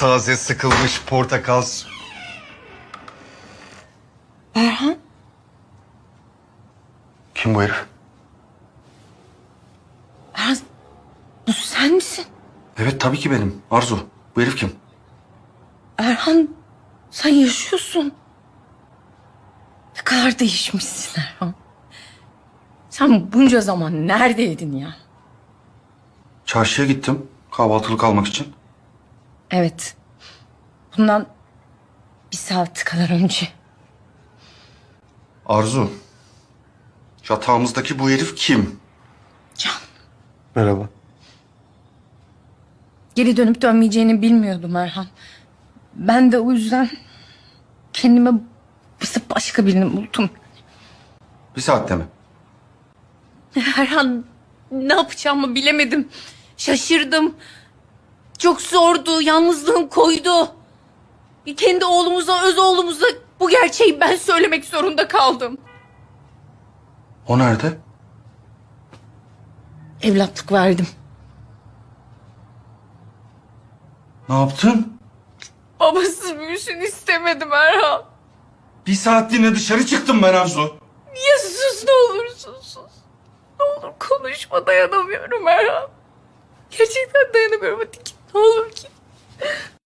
taze sıkılmış portakal. su- Erhan? Kim bu herif? Erhan bu sen misin? Evet tabii ki benim. Arzu. Bu herif kim? Erhan sen yaşıyorsun. Ne kadar değişmişsin Erhan. Sen bunca zaman neredeydin ya? Çarşıya gittim. Kahvaltılık almak için. Evet. Bundan bir saat kadar önce. Arzu. Yatağımızdaki bu herif kim? Can. Merhaba. Geri dönüp dönmeyeceğini bilmiyordum Erhan. Ben de o yüzden kendime basıp başka birini buldum. Bir saatte mi? Erhan ne yapacağımı bilemedim. Şaşırdım. Çok zordu. Yalnızlığım koydu. Kendi oğlumuza, öz oğlumuza bu gerçeği ben söylemek zorunda kaldım. O nerede? Evlatlık verdim. Ne yaptın? Babasız büyüsün istemedim Erhan. Bir saatliğine dışarı çıktım ben Arzu. Ya sus ne olursun sus. Ne olur konuşma dayanamıyorum Erhan. Gerçekten dayanamıyorum hadi git ne olur git.